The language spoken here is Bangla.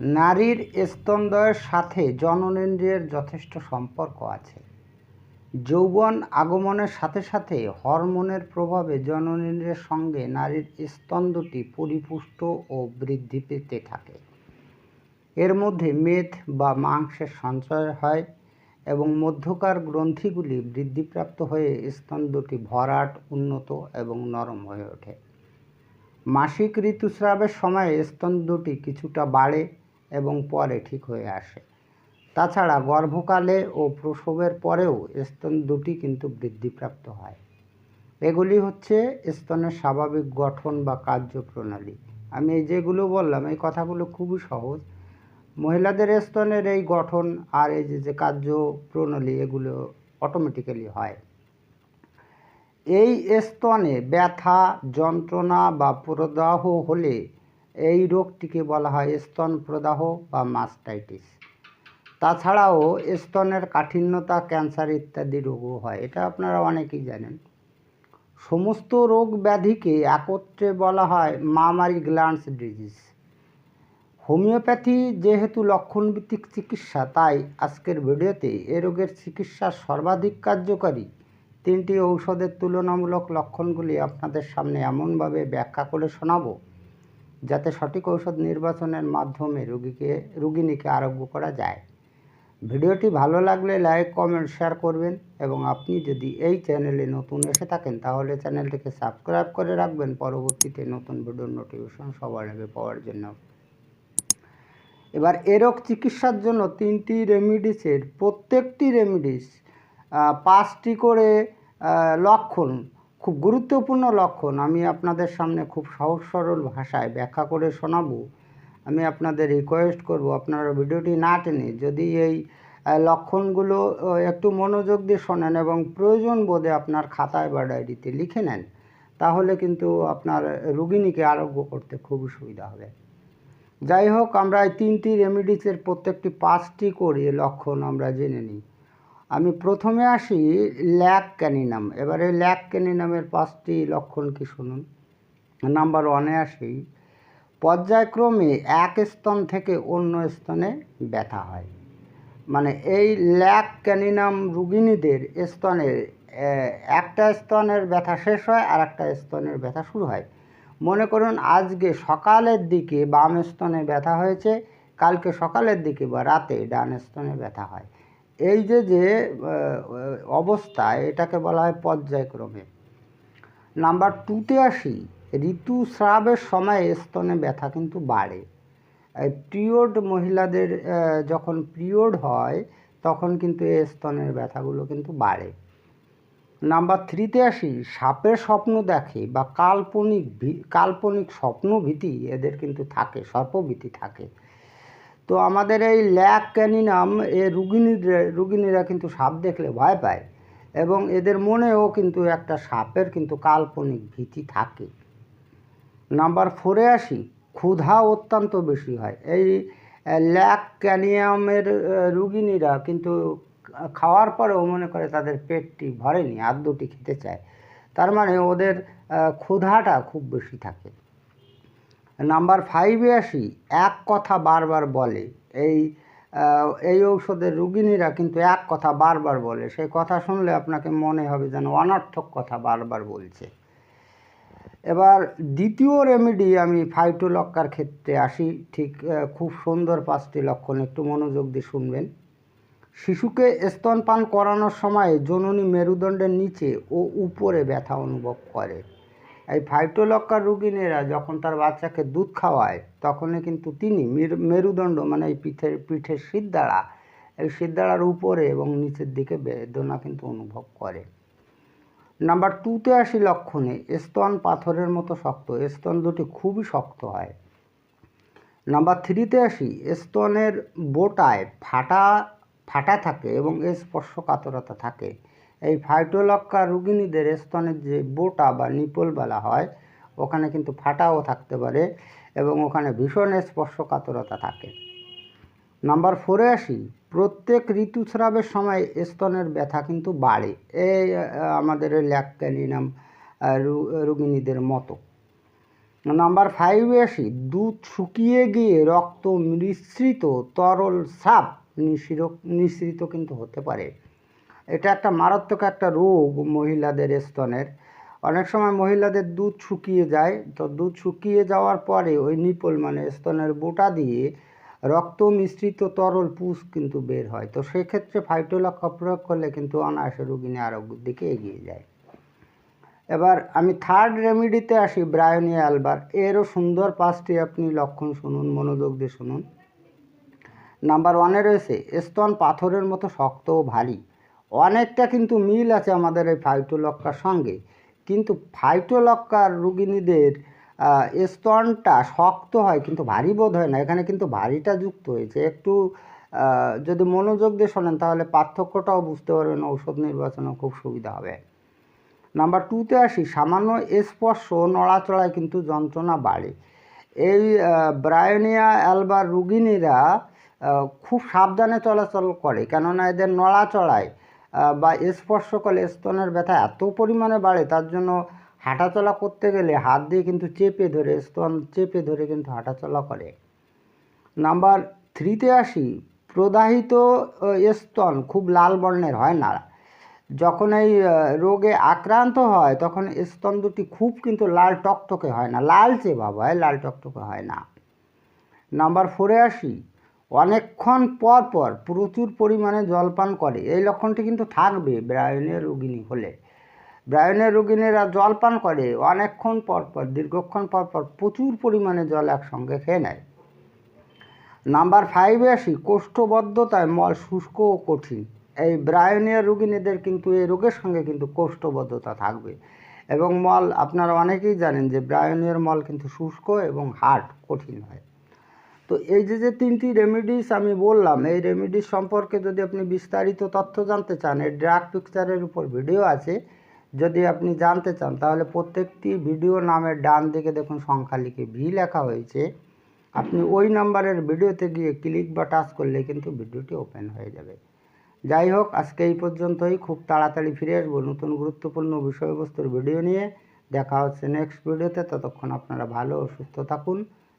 নারীর স্তনদয়ের সাথে জননেন্দ্রিয়ের যথেষ্ট সম্পর্ক আছে। যৌবন আগমনের সাথে সাথে হরমোনের প্রভাবে জননেন্দ্রিয়ের সঙ্গে নারীর স্তন দুটি পরিপুষ্ট ও বৃদ্ধি পেতে থাকে। এর মধ্যে মেদ বা মাংসের সঞ্চয় হয় এবং মধ্যকার গ্রন্থিগুলি বৃদ্ধিপ্রাপ্ত হয়ে স্তন দুটি ভরাট, উন্নত এবং নরম হয়ে ওঠে। মাসিক ঋতুস্রাবের সময় স্তন দুটি কিছুটা বাড়ে এবং পরে ঠিক হয়ে আসে। তাছাড়া গর্ভকালে ও প্রসবের পরেও স্তন দুটি কিন্তু বৃদ্ধিপ্রাপ্ত হয়। এগুলি হচ্ছে স্তনের স্বাভাবিক গঠন বা কার্যপ্রণালী। আমি এই যেগুলো বললাম, এই কথাগুলো খুবই সহজ। মহিলাদের স্তনের এই গঠন আর এই যে কার্যপ্রণালী, এগুলো অটোমেটিক্যালি হয়। এই স্তনে ব্যথা, যন্ত্রণা বা প্রদাহ হলে এই রোগটিকে বলা হয় স্তন প্রদাহ বা মাস্টাইটিস। তাছাড়াও স্তনের কাঠিন্যতা, ক্যান্সার ইত্যাদি রোগও হয়, এটা আপনারা অনেকেই জানেন। সমস্ত রোগ ব্যাধিকে একত্রে বলা হয় মামারি গ্ল্যান্ডস ডিজিজ। হোমিওপ্যাথি যেহেতু লক্ষণভিত্তিক চিকিৎসা, তাই আজকের ভিডিওতে এ রোগের চিকিৎসার সর্বাধিক কার্যকারী তিনটি ঔষধের তুলনামূলক লক্ষণগুলি আপনাদের সামনে এমনভাবে ব্যাখ্যা করে শোনাবো। যাতে সঠিক ঔষধ নির্বাচনের মাধ্যমে রোগীকে রোগিনীকে আরোগ্য করা যায়। ভিডিওটি ভালো লাগলে লাইক, কমেন্ট, শেয়ার করবেন এবং আপনি যদি এই চ্যানেলে নতুন এসে থাকেন তাহলে চ্যানেলটিকে সাবস্ক্রাইব করে রাখবেন। পরবর্তীতে নতুন ভিডিওর নোটিফিকেশন সবার আগে পাওয়ার জন্য। এবার এ রোগ চিকিৎসার জন্য তিনটি রেমিডিসের প্রত্যেকটি রেমিডিস পাঁচটি করে লক্ষণ খুব গুরুত্বপূর্ণ লক্ষণ। আমি আপনাদের সামনে খুব সহজ সরল ভাষায় ব্যাখ্যা করে শোনাবো। আমি আপনাদের রিকোয়েস্ট করব, আপনারা ভিডিওটি না টেনে যদি এই লক্ষণগুলো একটু মনোযোগ দিয়ে শোনেন এবং প্রয়োজন বোধে আপনার খাতায় বা ডায়েরিতে লিখে নেন, তাহলে কিন্তু আপনার রোগিণীকে আরোগ্য করতে খুবই সুবিধা হবে। যাই হোক, আমরা এই তিনটি রেমিডিসের প্রত্যেকটি পাঁচটি করে লক্ষণ আমরা জেনে নিই। আমি প্রথমে আসি ল্যাক ক্যানিনাম এবারে ল্যাক ক্যানিনামের পাঁচটি লক্ষণ কি শুনুন? নাম্বার ওয়ানে আসি, পর্যায়ক্রমে এক স্তন থেকে অন্য স্তনে ব্যথা হয়। মানে এই ল্যাক ক্যানিনাম রুগিনীদের স্তনের একটা স্তনের ব্যথা শেষ হয়, আর একটা স্তনের ব্যথা শুরু হয়। মনে করুন আজকে সকালের দিকে বাম স্তনে ব্যথা হয়েছে, কালকে সকালের দিকে বা রাতে ডান স্তনে ব্যথা হয়। এই যে যে অবস্থা, এটাকে বলা হয় পর্যায়ক্রমে। নাম্বার টুতে আসি ঋতুস্রাবের সময় স্তনে ব্যথা কিন্তু বাড়ে। পিরিয়ড মহিলাদের যখন পিরিয়ড হয়, তখন কিন্তু এই স্তনের ব্যথাগুলো কিন্তু বাড়ে। নাম্বার থ্রিতে আসি, সাপের স্বপ্ন দেখে বা কাল্পনিক কাল্পনিক স্বপ্নভীতি এদের কিন্তু থাকে, সর্পভীতি থাকে। তো আমাদের এই ল্যাক ক্যানিনাম এ রুগিনীরা রুগিনীরা কিন্তু সাপ দেখলে ভয় পায় এবং এদের মনেও কিন্তু একটা সাপের কিন্তু কাল্পনিক ভীতি থাকে। নাম্বার ফোরে আসি, ক্ষুধা অত্যন্ত বেশি হয়। এই ল্যাক ক্যানিয়ামের রুগিনীরা কিন্তু খাওয়ার পরেও মনে করে তাদের পেটটি ভরেনি, আর দুটি খেতে চায়। তার মানে ওদের ক্ষুধাটা খুব বেশি থাকে। নাম্বার ফাইভে আসি, এক কথা বারবার বলে। এই এই ঔষধের রুগিনীরা কিন্তু এক কথা বারবার বলে। সেই কথা শুনলে আপনাকে মনে হবে যেন অনার্থক কথা বারবার বলছে। এবার দ্বিতীয় রেমেডি আমি ফাইটোলক্কার ক্ষেত্রে আসি। ঠিক খুব সুন্দর পাঁচটি লক্ষণ, একটু মনোযোগ দিয়ে শুনবেন। শিশুকে স্তনপান করানোর সময় জননী মেরুদণ্ডের নিচে ও উপরে ব্যথা অনুভব করে। এই ফাইটোলক্কার রুগিনীরা যখন তার বাচ্চাকে দুধ খাওয়ায়, তখনই কিন্তু তিনি মেরু- মেরুদণ্ড মানে এই পিঠের পিঠের সিদ্ধাড়া এই সিদ্ধাড়ার উপরে এবং নিচের দিকে বেদনা কিন্তু অনুভব করে। নাম্বার টুতে আসি লক্ষণে, স্তন পাথরের মতো শক্ত, স্তন দুটি খুবই শক্ত হয়। নাম্বার থ্রিতে আসি, স্তনের বোটায় ফাটা ফাটা থাকে এবং স্পর্শকাতরতা থাকে। এই ফাইটোলক্কা রুগিনীদের স্তনের যে বোটা বা নিপল বলা হয়, ওখানে কিন্তু ফাটাও থাকতে পারে এবং ওখানে ভীষণ স্পর্শকাতরতা থাকে। নাম্বার ফোরে আসি প্রত্যেক ঋতুস্রাবের সময় স্তনের ব্যথা কিন্তু বাড়ে। এই আমাদের ল্যাকক্যানিনাম রুগিনীদের মতো। নাম্বার ফাইভে আসি দুধ শুকিয়ে গিয়ে রক্ত মিশ্রিত তরল সাপ নিঃসৃত কিন্তু হতে পারে। এটা একটা মারাত্মক একটা রোগ মহিলাদের স্তনের। অনেক সময় মহিলাদের দুধ শুকিয়ে যায়। তো দুধ শুকিয়ে যাওয়ার পরে ওই নিপল মানে স্তনের বোটা দিয়ে রক্ত মিশ্রিত তরল পুষ কিন্তু বের হয়। তো সেক্ষেত্রে ফাইটোলক্কা প্রয়োগ করলে কিন্তু অনায়াসে রোগিনী আরোগ্যের দিকে এগিয়ে যায়। এবার আমি থার্ড রেমিডিতে আসি, ব্রায়োনিয়া অ্যালবার। এরও সুন্দর পাঁচটি আপনি লক্ষণ শুনুন, মনোযোগ দিয়ে শুনুন। নাম্বার ওয়ানে রয়েছে, স্তন পাথরের মতো শক্ত ও ভারী। অনেকটা কিন্তু মিল আছে আমাদের এই ফাইটোলক্কার সঙ্গে। কিন্তু ফাইটোলক্কার রুগিনীদের স্তনটা শক্ত হয়, কিন্তু ভারী বোধ হয় না। এখানে কিন্তু ভারীটা যুক্ত হয়েছে। একটু যদি মনোযোগ দিয়ে শোনেন, তাহলে পার্থক্যটাও বুঝতে পারবেন। ঔষধ নির্বাচনেও খুব সুবিধা হবে। নাম্বার টুতে আসি। সামান্য স্পর্শ নড়াচড়ায় কিন্তু যন্ত্রণা বাড়ে। এই ব্রায়োনিয়া অ্যালবার রুগিনীরা খুব সাবধানে চলাচল করে। কেননা এদের নড়াচড়ায় বা স্পর্শ করলে স্তনের ব্যথা এত পরিমাণে বাড়ে, তার জন্য হাঁটাচলা করতে গেলে হাত দিয়ে কিন্তু চেপে ধরে, স্তন চেপে ধরে কিন্তু হাঁটাচলা করে। নাম্বার থ্রিতে আসি, প্রদাহিত স্তন খুব লাল বর্ণের, হয় না? যখন এই রোগে আক্রান্ত হয়, তখন স্তন দুটি খুব কিন্তু লাল টকটকে হয় না। লালচে ভাব হয়, লাল টকটকে হয় না। নাম্বার ফোরে আসি অনেকক্ষণ পর পর প্রচুর পরিমাণে জলপান করে। এই লক্ষণটি কিন্তু থাকবে ব্রায়নের রোগিনী হলে। ব্রায়নের রোগিনীরা জলপান করে, অনেকক্ষণ পর পর, দীর্ঘক্ষণ পর পর প্রচুর পরিমাণে জল একসঙ্গে খেয়ে নেয়। নাম্বার ফাইভে আসি, কোষ্ঠবদ্ধতায় মল শুষ্ক ও কঠিন। এই ব্রায়োনিয়া রোগিনীদের কিন্তু এই রোগের সঙ্গে কিন্তু কোষ্ঠবদ্ধতা থাকবে। এবং মল, আপনারা অনেকেই জানেন যে ব্রায়োনিয়ার মল কিন্তু শুষ্ক এবং হার্ড, কঠিন হয়। তো এই যে যে তিনটি রেমিডিস আমি বললাম, এই রেমিডিস সম্পর্কে যদি আপনি বিস্তারিত তথ্য জানতে চান, এই ড্রাগ পিকচারের উপর ভিডিও আছে, যদি আপনি জানতে চান, তাহলে প্রত্যেকটি ভিডিও নামের ডান দিকে দেখুন সংখ্যা লিখে ভি লেখা হয়েছে। আপনি ওই নাম্বারের ভিডিওতে গিয়ে ক্লিক বা টাচ করলে কিন্তু ভিডিওটি ওপেন হয়ে যাবে। যাই হোক, আজকে এই পর্যন্তই। খুব তাড়াতাড়ি ফিরে আসব নতুন গুরুত্বপূর্ণ বিষয়বস্তুর ভিডিও নিয়ে। দেখা হচ্ছে নেক্সট ভিডিওতে ততক্ষণ আপনারা ভালো ও সুস্থ থাকুন।